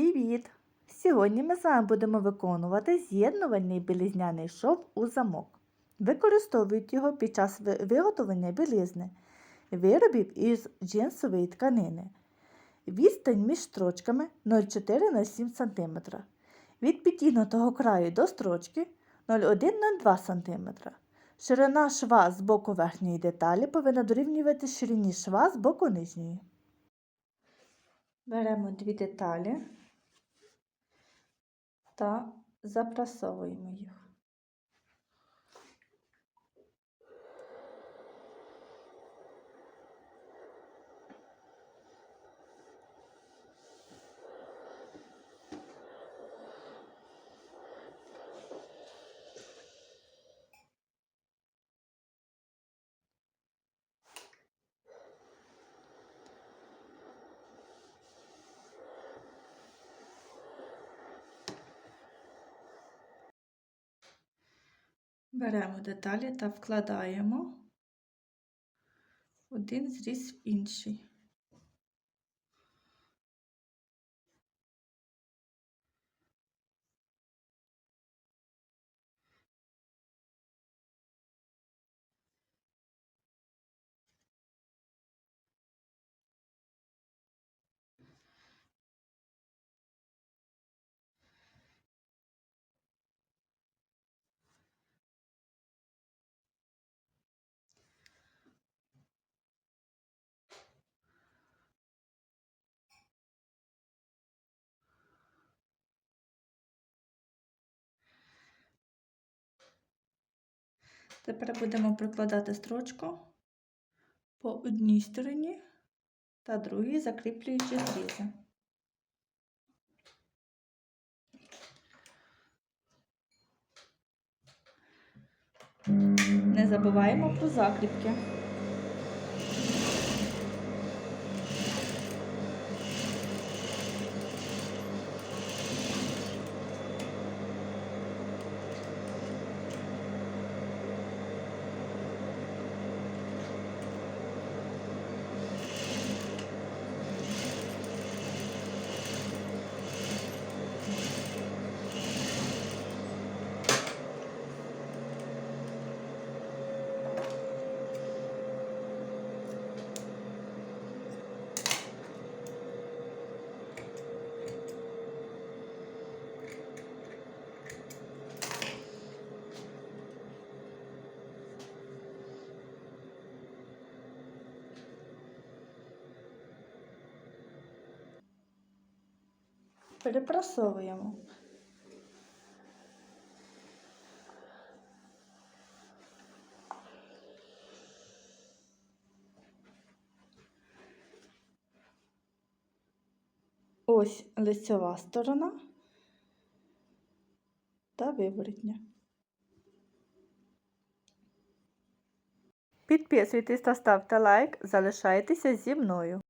Привіт! Сьогодні ми з вами будемо виконувати з'єднувальний білізняний шов у замок. Використовують його під час виготовлення білизни, виробів із джинсової тканини. Відстань між строчками 0,4-0,7 см. Від підігнутого краю до строчки 0,1-0,2 см. Ширина шва з боку верхньої деталі повинна дорівнювати ширині шва з боку нижньої. Беремо дві деталі та запрасовуємо їх. Беремо деталі та вкладаємо один зріз в інший. Тепер будемо прикладати строчку по одній стороні та другій, закріплюючи зрізи. Не забуваємо про закріпки. Перепрасовуємо. Ось лицьова сторона та виворотня. Підписуйтесь та ставте лайк, залишайтеся зі мною.